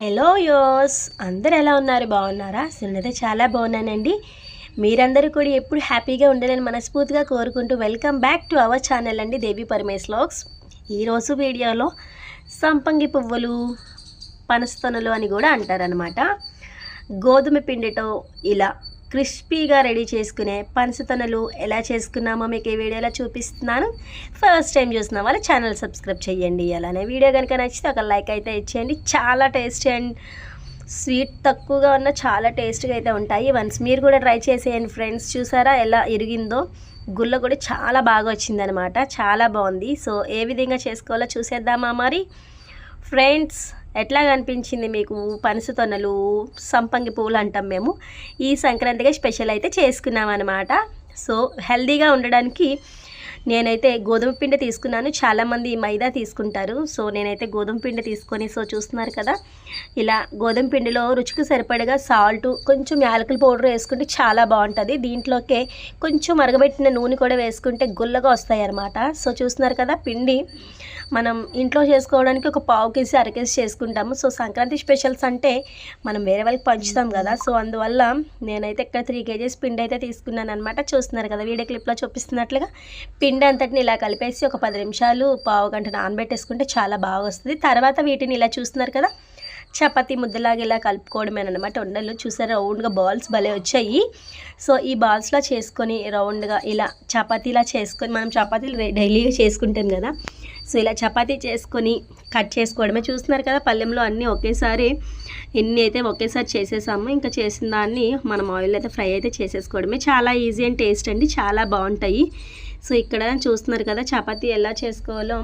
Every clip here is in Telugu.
హలో యోస్ అందరు ఎలా ఉన్నారు? బాగున్నారా? నేనైతే చాలా బాగున్నానండి. మీరందరూ కూడా ఎప్పుడు హ్యాపీగా ఉండాలని మనస్ఫూర్తిగా కోరుకుంటూ welcome back to our channel అండి దేవి పరమేశ్ లాగ్స్ ఈరోజు వీడియోలో సంపంగి పువ్వులు పనస్తనులు అని కూడా అంటారనమాట గోధుమ పిండితో ఇలా క్రిస్పీగా రెడీ చేసుకునే పనసతనలు ఎలా చేసుకున్నామో మీకు ఈ వీడియోలో చూపిస్తున్నాను. ఫస్ట్ టైం చూసిన వాళ్ళు ఛానల్ సబ్స్క్రైబ్ చేయండి అలానే వీడియో కనుక నచ్చితే ఒక లైక్ అయితే ఇచ్చేయండి. చాలా టేస్టీ అండ్ స్వీట్ తక్కువగా ఉన్న చాలా టేస్ట్గా అయితే ఉంటాయి. వన్స్ మీరు కూడా ట్రై చేసేయండి ఫ్రెండ్స్ చూసారా ఎలా ఇరిగిందో? గుల్ల కూడా చాలా బాగా వచ్చిందనమాట చాలా బాగుంది. సో ఏ విధంగా చేసుకోవాలో చూసేద్దామా మరి? ఫ్రెండ్స్ ఎట్లా కనిపించింది మీకు? పనస తొనలు సంపంగి పువ్వులు అంటాం మేము. ఈ సంక్రాంతిగా స్పెషల్ అయితే చేసుకున్నాం అనమాట సో హెల్దీగా ఉండడానికి నేనైతే గోధుమ పిండి తీసుకున్నాను. చాలామంది మైదా తీసుకుంటారు. సో నేనైతే గోధుమ పిండి తీసుకొని సో చూస్తున్నారు కదా. ఇలా గోధుమ పిండిలో రుచికి సరిపడగా సాల్ట్ కొంచెం యాలకుల పౌడర్ వేసుకుంటే చాలా బాగుంటుంది. దీంట్లోకే కొంచెం మరగబెట్టిన నూనె కూడా వేసుకుంటే గుల్లగా వస్తాయి అన్నమాట సో చూస్తున్నారు కదా పిండి మనం ఇంట్లో చేసుకోవడానికి ఒక పావు కేజీ అర కేజీ చేసుకుంటాము. సో సంక్రాంతి స్పెషల్స్ అంటే మనం వేరే వాళ్ళకి పంచుతాం కదా. సో అందువల్ల నేనైతే ఇక్కడ త్రీ కేజీస్ పిండి అయితే తీసుకున్నాను అనమాట చూస్తున్నారు కదా వీడియో క్లిప్లో చూపిస్తున్నట్లుగా పిండి అంతటిని ఇలా కలిపేసి ఒక పది నిమిషాలు పావు గంట నానబెట్టేసుకుంటే చాలా బాగా వస్తుంది. తర్వాత వీటిని ఇలా చూస్తున్నారు కదా చపాతీ ముద్దలాగా ఇలా కలుపుకోవడమేనమాట ఉండలు చూసారా రౌండ్గా బాల్స్ భలే వచ్చాయి. సో ఈ బాల్స్లా చేసుకొని రౌండ్గా ఇలా చపాతీలా చేసుకొని మనం చపాతీలు డైలీగా చేసుకుంటాం కదా. సో ఇలా చపాతీ చేసుకొని కట్ చేసుకోవడమే. చూస్తున్నారు కదా పల్లెంలో అన్నీ ఒకేసారి ఎన్ని అయితే ఒకేసారి చేసేసాము. ఇంకా చేసిన దాన్ని మనం ఆయిల్ అయితే ఫ్రై అయితే చేసేసుకోవడమే. చాలా ఈజీ అండ్ టేస్ట్ అండి చాలా బాగుంటాయి. సో ఇక్కడ చూస్తున్నారు కదా చపాతీ ఎలా చేసుకోవాలో.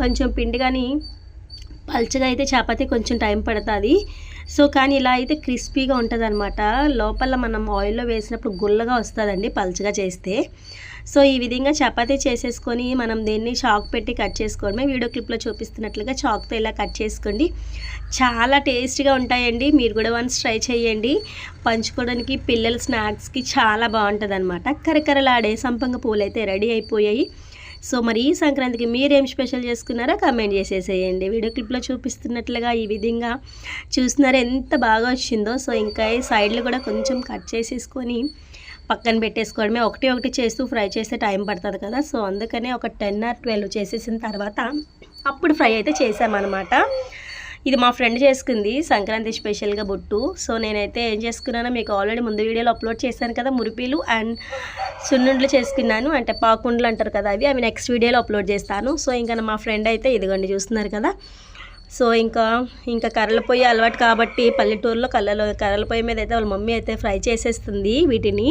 కొంచెం పిండి కానీ పల్చగా అయితే చపాతీ కొంచెం టైం పడుతుంది. సో కానీ ఇలా అయితే క్రిస్పీగా ఉంటుంది అనమాట లోపల మనం ఆయిల్లో వేసినప్పుడు గుల్లగా వస్తుందండి పల్చగా చేస్తే. సో ఈ విధంగా చపాతీ చేసేసుకొని మనం దీన్ని చాక్ పెట్టి కట్ చేసుకోవడమే. వీడియో క్లిప్లో చూపిస్తున్నట్లుగా చాక్తో ఇలా కట్ చేసుకోండి. చాలా టేస్టీగా ఉంటాయండి. మీరు కూడా వన్స్ ట్రై చేయండి. పంచుకోవడానికి పిల్లల స్నాక్స్కి చాలా బాగుంటుంది అనమాట కరకరలాడే సంపంగ పూలు అయితే రెడీ అయిపోయాయి. సో మరి ఈ సంక్రాంతికి మీరేం స్పెషల్ చేసుకున్నారో కమెంట్ చేసేసేయండి. వీడియో క్లిప్లో చూపిస్తున్నట్లుగా ఈ విధంగా చూస్తున్నారా. ఎంత బాగా వచ్చిందో. సో ఇంకా ఈ సైడ్లు కూడా కొంచెం కట్ చేసేసుకొని పక్కన పెట్టేసుకోవడమే. ఒకటి ఒకటి చేస్తూ ఫ్రై చేస్తే టైం పడుతుంది కదా. సో అందుకనే ఒక టెన్ ఆర్ ట్వెల్వ్ చేసేసిన తర్వాత అప్పుడు ఫ్రై అయితే చేసామన్నమాట. ఇది మా ఫ్రెండ్ చేసుకుంది సంక్రాంతి స్పెషల్గా బొట్టు. సో నేనైతే ఏం చేసుకున్నానో మీకు ఆల్రెడీ ముందు వీడియోలో అప్లోడ్ చేశాను కదా మురిపీలు అండ్ సున్నుండ్లు చేసుకున్నాను. అంటే పాకుండ్లు అంటారు కదా అవి. అవి నెక్స్ట్ వీడియోలో అప్లోడ్ చేస్తాను. సో ఇంకా మా ఫ్రెండ్ అయితే ఇదిగోండి చూస్తున్నారు కదా. సో ఇంకా ఇంకా కర్రల పొయ్యి అలవాటు కాబట్టి పల్లెటూరులో కళ్ళలో కర్రల పొయ్యి మీద అయితే వాళ్ళ మమ్మీ అయితే ఫ్రై చేసేస్తుంది వీటిని.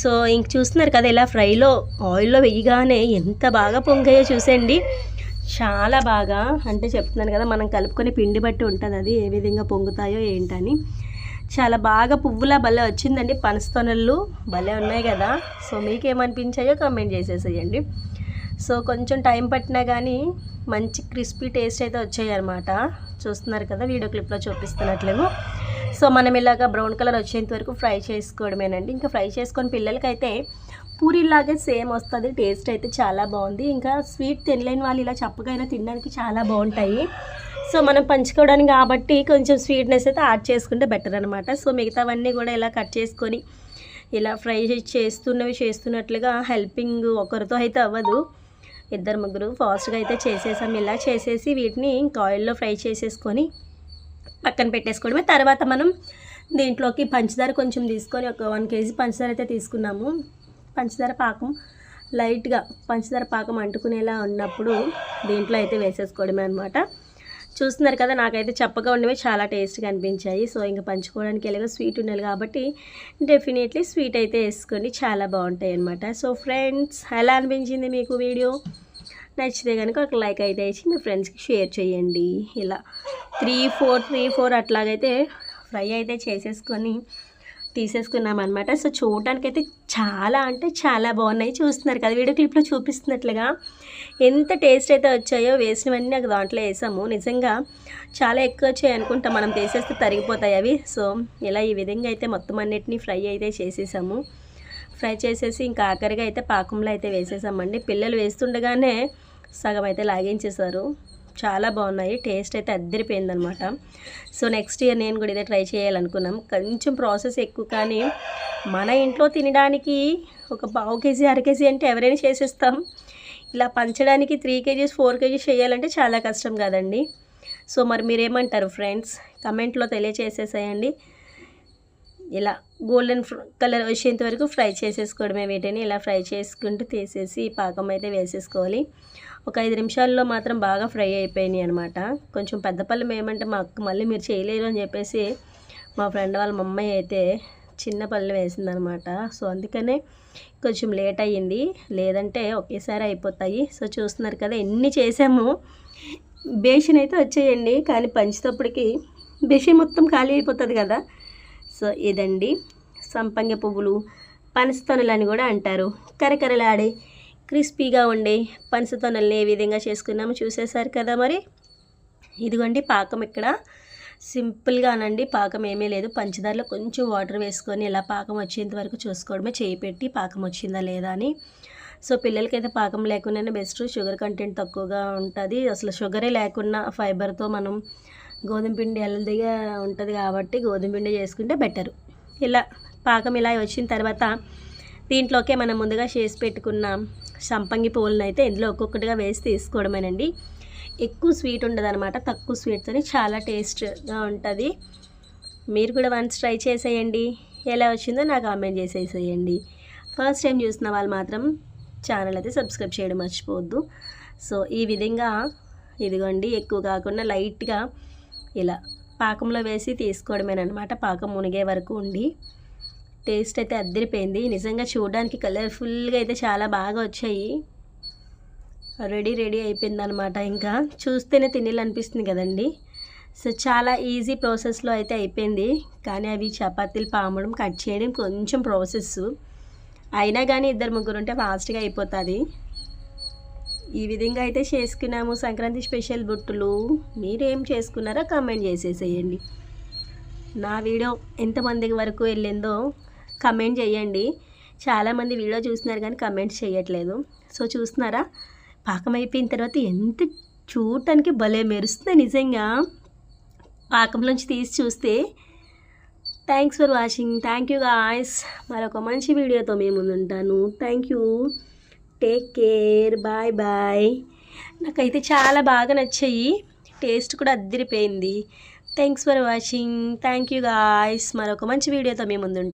సో ఇంక చూస్తున్నారు కదా ఇలా ఫ్రైలో ఆయిల్లో వెయ్యగానే ఎంత బాగా పొంగాయో చూసేయండి. చాలా బాగా అంటే చెప్తున్నాను కదా మనం కలుపుకొని పిండి బట్టి ఉంటుంది అది ఏ విధంగా పొంగుతాయో ఏంటని. చాలా బాగా పువ్వులా భలే వచ్చిందండి పనస్తొనలు భలే ఉన్నాయి కదా. సో మీకేమనిపించాయో కమెంట్ చేసేసేయండి. సో కొంచెం టైం పట్టినా కానీ మంచి క్రిస్పీ టేస్ట్ అయితే వచ్చాయి అనమాట చూస్తున్నారు కదా వీడియో క్లిప్లో చూపిస్తున్నట్లేమో సో మనం ఇలాగా బ్రౌన్ కలర్ వచ్చేంత వరకు ఫ్రై చేసుకోవడమేనండి. ఇంకా ఫ్రై చేసుకొని పిల్లలకైతే పూరిలాగే సేమ్ వస్తుంది టేస్ట్ అయితే చాలా బాగుంది. ఇంకా స్వీట్ తినలేని వాళ్ళు ఇలా చప్పగా తినడానికి చాలా బాగుంటాయి. సో మనం పంచుకోవడానికి కాబట్టి కొంచెం స్వీట్నెస్ అయితే యాడ్ చేసుకుంటే బెటర్ అనమాట సో మిగతావన్నీ కూడా ఇలా కట్ చేసుకొని ఇలా ఫ్రై చేస్తున్నవి చేస్తున్నట్లుగా హెల్పింగ్ ఒకరితో అయితే అవ్వదు. ఇద్దరు ముగ్గురు ఫాస్ట్గా అయితే చేసేసాం. ఇలా చేసేసి వీటిని ఇంకా ఆయిల్లో ఫ్రై చేసేసుకొని పక్కన పెట్టేసుకోవడమే. తర్వాత మనం దీంట్లోకి పంచదార కొంచెం తీసుకొని ఒక వన్ కేజీ పంచదార అయితే తీసుకున్నాము. పంచదార పాకం లైట్గా పంచదార పాకం అంటుకునేలా ఉన్నప్పుడు దీంట్లో అయితే వేసేసుకోవడమే అనమాట చూస్తున్నారు కదా నాకైతే చప్పగా ఉండేవి చాలా టేస్ట్గా అనిపించాయి. సో ఇంకా పంచుకోవడానికి ఎలాగో స్వీట్ ఉండాలి కాబట్టి డెఫినెట్లీ స్వీట్ అయితే వేసుకోండి చాలా బాగుంటాయి అనమాట సో ఫ్రెండ్స్ ఎలా అనిపించింది మీకు వీడియో? నచ్చితే కనుక ఒక లైక్ అయితే ఇచ్చి మీ ఫ్రెండ్స్కి షేర్ చేయండి. ఇలా త్రీ ఫోర్ త్రీ ఫోర్ అట్లాగైతే ఫ్రై అయితే చేసేసుకొని తీసేసుకున్నాం అనమాట సో చూడటానికైతే చాలా అంటే చాలా బాగున్నాయి. చూస్తున్నారు కదా వీడియో క్లిప్లో చూపిస్తున్నట్లుగా. ఎంత టేస్ట్ అయితే వచ్చాయో వేసినవన్నీ నాకు దాంట్లో వేసాము. నిజంగా చాలా ఎక్కువ వచ్చాయి అనుకుంటా. మనం తీసేస్తే తరిగిపోతాయి అవి. సో ఇలా ఈ విధంగా అయితే మొత్తం అన్నిటినీ ఫ్రై అయితే చేసేసాము. ఫ్రై చేసేసి ఇంకా ఆఖరిగా అయితే పాకంలో అయితే వేసేసామండి. పిల్లలు వేస్తుండగానే సగం అయితే లాగించేశారు. చాలా బాగున్నాయి. టేస్ట్ అయితే అద్దరిపోయింది అనమాట సో నెక్స్ట్ ఇయర్ నేను కూడా ఇదే ట్రై చేయాలనుకున్నాం. కొంచెం ప్రాసెస్ ఎక్కువ కానీ మన ఇంట్లో తినడానికి ఒక పావు కేజీ అర కేజీ అంటే ఎవరైనా చేసేస్తాం. ఇలా పంచడానికి త్రీ కేజీస్ ఫోర్ కేజీస్ చేయాలంటే చాలా కష్టం కదండి. సో మరి మీరేమంటారు ఫ్రెండ్స్? కమెంట్లో తెలియచేసేసేయండి. ఇలా గోల్డెన్ కలర్ వచ్చేంత వరకు ఫ్రై చేసేసుకోవడమే వీటిని. ఇలా ఫ్రై చేసుకుంటూ తీసేసి పాకం అయితే వేసేసుకోవాలి. ఒక ఐదు నిమిషాల్లో మాత్రం బాగా ఫ్రై అయిపోయినాయి అనమాట కొంచెం పెద్ద పళ్ళం ఏమంటే మా అక్క మళ్ళీ మీరు చేయలేరు అని చెప్పేసి మా ఫ్రెండ్ వాళ్ళ మమ్మీ అయితే చిన్న పళ్ళు వేసిందనమాట సో అందుకనే కొంచెం లేట్ అయ్యింది. లేదంటే ఒకేసారి అయిపోతాయి. సో చూస్తున్నారు కదా ఎన్ని చేసాము. బేషన్ అయితే వచ్చేయండి కానీ పంచేటప్పటికి బేషన్ మొత్తం ఖాళీ అయిపోతుంది కదా. సో ఇదండి సంపంగి పువ్వులు పనసతొనలు అని కూడా అంటారు. కరకరలాడే క్రిస్పీగా ఉండే పనసతొనల్ని ఏ విధంగా చేసుకున్నాము చూసేశారు కదా మరి. ఇదిగోండి పాకం ఇక్కడ. సింపుల్గానండి పాకం ఏమీ లేదు. పంచదారలో కొంచెం వాటర్ వేసుకొని ఇలా పాకం వచ్చేంత వరకు చూసుకోవడమే. చేయి పెట్టి పాకం వచ్చిందా లేదా అని. సో పిల్లలకైతే పాకం లేకుండానే బెస్ట్ షుగర్ కంటెంట్ తక్కువగా ఉంటుంది. అసలు షుగరే లేకుండా ఫైబర్తో మనం గోధుమ పిండి హెల్దీగా ఉంటుంది కాబట్టి గోధుమ పిండి చేసుకుంటే బెటర్. ఇలా పాకం ఇలా వచ్చిన తర్వాత దీంట్లోకే మనం ముందుగా చేసి పెట్టుకున్న సంపంగి పువ్వులను అయితే ఇందులో ఒక్కొక్కటిగా వేసి తీసుకోవడమేనండి. ఎక్కువ స్వీట్ ఉండదు అనమాట తక్కువ స్వీట్తోని చాలా టేస్ట్గా ఉంటుంది. మీరు కూడా వన్స్ ట్రై చేసేయండి. ఎలా వచ్చిందో నాకు కామెంట్ చేసేసేయండి. ఫస్ట్ టైం చూసిన వాళ్ళు మాత్రం ఛానల్ అయితే సబ్స్క్రైబ్ చేయడం మర్చిపోవద్దు. సో ఈ విధంగా ఇదిగోండి ఎక్కువ కాకుండా లైట్గా ఇలా పాకంలో వేసి తీసుకోవడమేనమాట పాకం మునిగే వరకు ఉండి. టేస్ట్ అయితే అద్దరిపోయింది. నిజంగా చూడడానికి కలర్ఫుల్గా అయితే చాలా బాగా వచ్చాయి. రెడీ రెడీ అయిపోయింది అనమాట ఇంకా. చూస్తేనే తినాలనిపిస్తుంది కదండి. సో చాలా ఈజీ ప్రాసెస్లో అయితే అయిపోయింది. కానీ అవి చపాతీలు పామడం కట్ చేయడం కొంచెం ప్రాసెస్. అయినా కానీ ఇద్దరు ముగ్గురు ఉంటే ఫాస్ట్గా అయిపోతుంది. ఈ విధంగా అయితే చేసుకున్నాము. సంక్రాంతి స్పెషల్ బుట్టులు. మీరేం చేసుకున్నారో కామెంట్ చేసేసేయండి. నా వీడియో ఎంతమంది వరకు వెళ్ళిందో కమెంట్ చేయండి. చాలామంది వీడియో చూస్తున్నారు కానీ కమెంట్స్ చేయట్లేదు. సో చూస్తున్నారా? పాకం అయిపోయిన తర్వాత ఎంత చూడటానికి భలే మెరుస్తుంది నిజంగా. పాకంలోంచి తీసి చూస్తే. Thanks for watching thank you guys మరొక మంచి వీడియోతో మేము ముందుంటాను thank you take care bye bye నాకైతే చాలా బాగా నచ్చాయి. టేస్ట్ కూడా అద్దరిపోయింది. Thanks for watching thank you guys మరొక మంచి వీడియోతో మేము ముందు